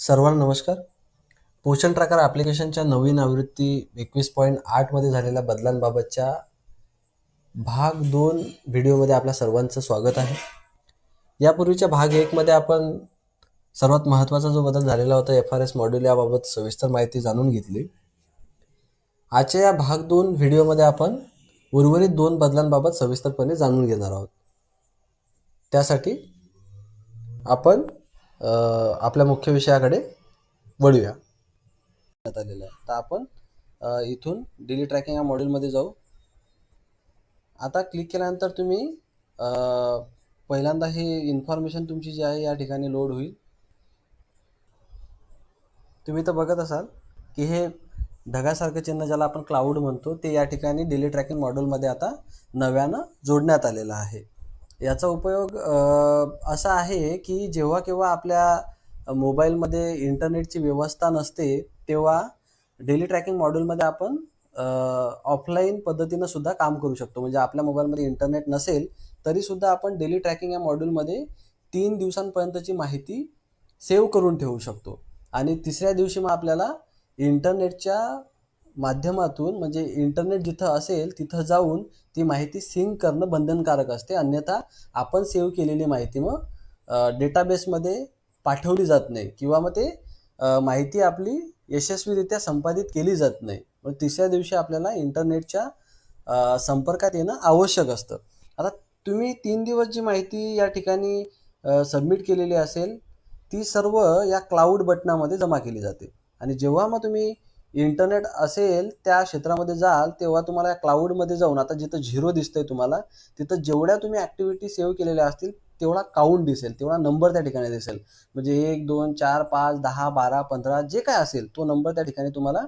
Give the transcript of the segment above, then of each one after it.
सर्वांना नमस्कार. पोषण ट्रॅकर ॲप्लिकेशनच्या नवीन आवृत्ती एकवीस पॉईंट आठमध्ये झालेल्या बदलांबाबतच्या भाग दोन व्हिडिओमध्ये आपल्या सर्वांचं स्वागत आहे. यापूर्वीच्या भाग एकमध्ये आपण सर्वात महत्त्वाचा जो बदल झालेला होता एफ आर एस मॉड्यूल याबाबत सविस्तर माहिती जाणून घेतली. आजच्या या भाग दोन व्हिडिओमध्ये आपण उर्वरित दोन बदलांबाबत सविस्तरपणे जाणून घेणार आहोत. त्यासाठी आपण आपल्या मुख्य विषयाकडे वळूया. आलेलं आहे. तर आपण इथून डेली ट्रॅकिंग या मॉड्यूलमध्ये जाऊ. आता क्लिक केल्यानंतर तुम्ही पहिल्यांदा हे इन्फॉर्मेशन तुमची जी आहे या ठिकाणी लोड होईल. तुम्ही तर बघत असाल की हे ढगासारखं चिन्ह ज्याला आपण क्लाउड म्हणतो ते या ठिकाणी डेली ट्रॅकिंग मॉड्यूलमध्ये आता नव्यानं जोडण्यात आलेलं आहे. याचा उपयोग असा आहे की जेव्हा केव्हा आपल्या मोबाईलमध्ये इंटरनेटची व्यवस्था नसते तेव्हा डेली ट्रॅकिंग मॉड्यूलमध्ये आपण ऑफलाईन पद्धतीनं सुद्धा काम करू शकतो. म्हणजे आपल्या मोबाईलमध्ये इंटरनेट नसेल तरीसुद्धा आपण डेली ट्रॅकिंग या मॉड्यूलमध्ये तीन दिवसांपर्यंतची माहिती सेव्ह करून ठेवू शकतो. आणि तिसऱ्या दिवशी मग आपल्याला इंटरनेटच्या माध्यमातून म्हणजे इंटरनेट जिथं असेल तिथं जाऊन ती माहिती सिंक करणं बंधनकारक असते. अन्यथा आपण सेव्ह केलेली माहिती मग डेटाबेसमध्ये पाठवली जात नाही. किंवा मग ते माहिती आपली यशस्वीरित्या संपादित केली जात नाही. मग तिसऱ्या दिवशी आपल्याला इंटरनेटच्या संपर्कात येणं आवश्यक असतं. आता तुम्ही तीन दिवस जी माहिती या ठिकाणी सबमिट केलेली असेल ती सर्व या क्लाउड बटनामध्ये जमा केली जाते. आणि जेव्हा मग तुम्ही इंटरनेट असेल त्या क्षेत्रामध्ये जाल तेव्हा तुम्हाला क्लाऊडमध्ये क्लाउडमध्ये जाऊन आता जिथं झिरो दिसतंय तुम्हाला तिथं जेवढ्या तुम्ही ॲक्टिव्हिटी सेव्ह केलेल्या असतील तेवढा काउंट दिसेल तेवढा नंबर त्या ठिकाणी दिसेल. म्हणजे एक दोन चार पाच दहा बारा पंधरा जे काय असेल तो नंबर त्या ठिकाणी तुम्हाला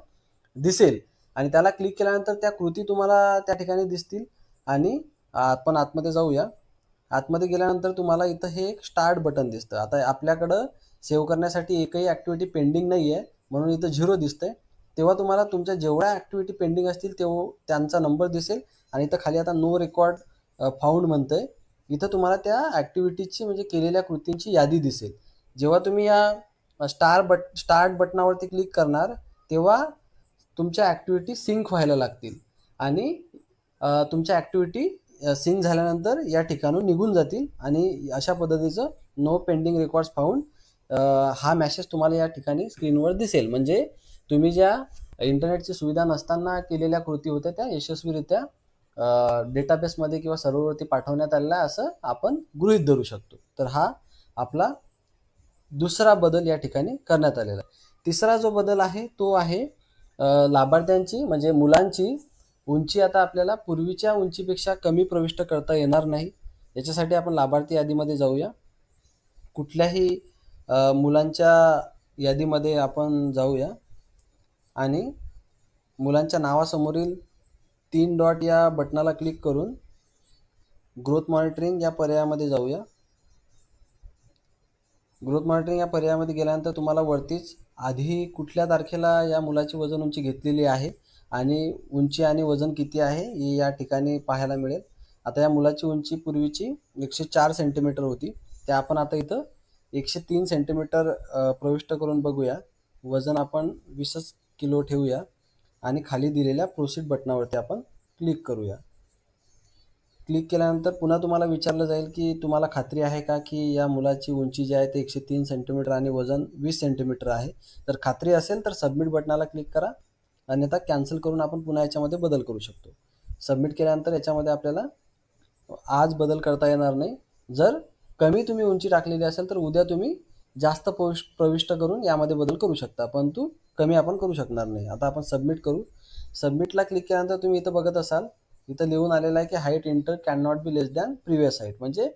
दिसेल. आणि त्याला क्लिक केल्यानंतर त्या कृती तुम्हाला त्या ठिकाणी दिसतील. आणि आपण आतमध्ये जाऊया. आतमध्ये गेल्यानंतर तुम्हाला इथं हे एक स्टार्ट बटन दिसतं. आता आपल्याकडं सेव्ह करण्यासाठी एकही ॲक्टिव्हिटी पेंडिंग नाही आहे म्हणून इथं झिरो दिसतंय. तेव्हा तुम्हाला तुमच्या जेवढ्या ॲक्टिव्हिटी पेंडिंग असतील तेव्हा त्यांचा नंबर दिसेल. आणि इथं खाली आता नो रेकॉर्ड फाउंड आहे इथं तुम्हाला त्या ॲक्टिव्हिटीची म्हणजे केलेल्या कृतींची यादी दिसेल. जेव्हा तुम्ही या स्टार बट स्टार्ट बटनावरती क्लिक करणार तेव्हा तुमच्या ॲक्टिव्हिटी सिंक व्हायला लागतील. आणि तुमच्या ॲक्टिव्हिटी सिंक झाल्यानंतर या ठिकाणून निघून जातील. आणि अशा पद्धतीचं नो पेंडिंग रेकॉर्ड्स फाउंड हा मॅसेज तुम्हाला या ठिकाणी स्क्रीनवर दिसेल. म्हणजे तुम्ही ज्या इंटरनेटची सुविधा नसताना केलेल्या कृती होत्या त्या यशस्वीरित्या डेटाबेसमध्ये किंवा सर्व्हरवरती पाठवण्यात आलेला आहे असं आपण गृहीत धरू शकतो. तर हा आपला दुसरा बदल या ठिकाणी करण्यात आलेला आहे. तिसरा जो बदल आहे तो आहे लाभार्थ्यांची म्हणजे मुलांची उंची आता आपल्याला पूर्वीच्या उंचीपेक्षा कमी प्रविष्ट करता येणार नाही. याच्यासाठी आपण लाभार्थी यादीमध्ये जाऊया. कुठल्याही मुलांच्या यादीमध्ये आपण जाऊया. आणि मुलांच्या नावासमोरील तीन डॉट या बटनाला क्लिक करून ग्रोथ मॉनिटरिंग या पर्यायामध्ये जाऊया. ग्रोथ मॉनिटरिंग या पर्यायामध्ये गेल्यानंतर तुम्हाला वरतीच आधी कुठल्या तारखेला या मुलाची वजन उंची घेतलेली आहे आणि उंची आणि वजन किती आहे हे या ठिकाणी पाहायला मिळेल. आता या मुलाची उंची पूर्वीची एकशे चार सेंटीमीटर होती. ते आपण आता इथं एकशे तीन सेंटीमीटर प्रविष्ट करून बघूया. वजन आपण वीसच किलो ठेवूया आणि खाली दिलेल्या प्रोसीड बटनावरती आपण क्लिक करूया. क्लिक केल्यानंतर पुन्हा तुम्हाला विचारलं जाईल की तुम्हाला खात्री आहे का की या मुलाची उंची जी आहे ते एकशे तीन सेंटीमीटर आणि वजन वीस सेंटीमीटर आहे. तर खात्री असेल तर सबमिट बटनाला क्लिक करा अन्यथा कॅन्सल करून आपण पुन्हा याच्यामध्ये बदल करू शकतो. सबमिट केल्यानंतर याच्यामध्ये आपल्याला आज बदल करता येणार नाही. जर कमी तुम्ही उंची टाकलेली असेल तर उद्या तुम्ही जास्त प्रविष्ट प्रविष्ट करून यामध्ये बदल करू शकता. परंतु कमी आपण करू शकणार नाही. आता आपण सबमिट करू. सबमिटला क्लिक केल्यानंतर तुम्ही इथं बघत असाल इथं लिहून आलेलं आहे की height enter can not be less than previous height म्हणजे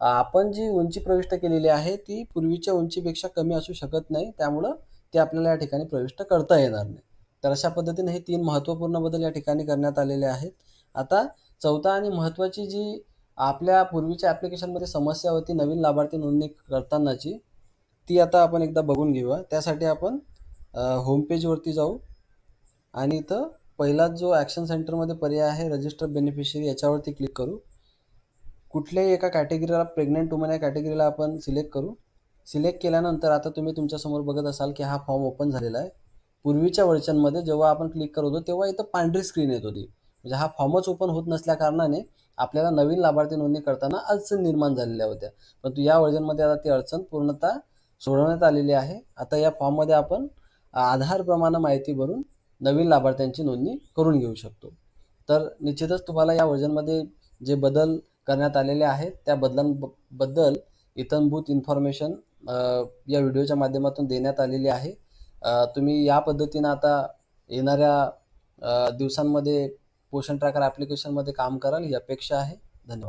आपण जी उंची प्रविष्ट केलेली आहे ती पूर्वीच्या उंचीपेक्षा कमी असू शकत नाही. त्यामुळं ते आपल्याला या ठिकाणी प्रविष्ट करता येणार नाही. तर अशा पद्धतीने हे तीन महत्त्वपूर्ण बदल या ठिकाणी करण्यात आलेले आहेत. आता चौथा आणि महत्त्वाची जी आपल्या पूर्वीच्या ॲप्लिकेशनमध्ये समस्या होती नवीन लाभार्थी नोंदणी करतानाची ती आता आपण एकदा बघून घेऊया. त्यासाठी आपण होमपेजवरती जाऊ. आणि इथं पहिला जो ॲक्शन सेंटरमध्ये पर्याय आहे रजिस्टर बेनिफिशरी याच्यावरती क्लिक करू. कुठल्याही एका कॅटेगरीला प्रेग्नंट वुमन या कॅटेगरीला आपण सिलेक्ट करू. सिलेक्ट केल्यानंतर आता तुम्ही तुमच्यासमोर बघत असाल की हा फॉर्म ओपन झालेला आहे. पूर्वीच्या वर्जनमध्ये जेव्हा आपण क्लिक करत होतो तेव्हा इथं पांढरी स्क्रीन येत होती. म्हणजे हा फॉर्मच ओपन होत नसल्या कारणाने आपल्याला नवीन लाभार्थी नोंदणी करताना अडचण निर्माण झालेल्या होत्या. परंतु या वर्जनमध्ये आता ती अडचण पूर्णतः सोडवण्यात आलेली आहे. आता या फॉर्ममध्ये आपण आधार प्रमाणे माहिती भरून नवीन लाभार्थ्यांची नोंदणी करून घेऊ शकतो. तर निश्चितच तुम्हाला या वर्जनमध्ये जे बदल करण्यात आलेले आहेत त्या बदलांबद्दल इतनभूत इन्फॉर्मेशन या व्हिडिओच्या माध्यमातून देण्यात आलेली आहे. तुम्ही या पद्धतीनं आता येणाऱ्या दिवसांमध्ये पोषण ट्रॅकर ॲप्लिकेशनमध्ये काम कराल ही अपेक्षा आहे.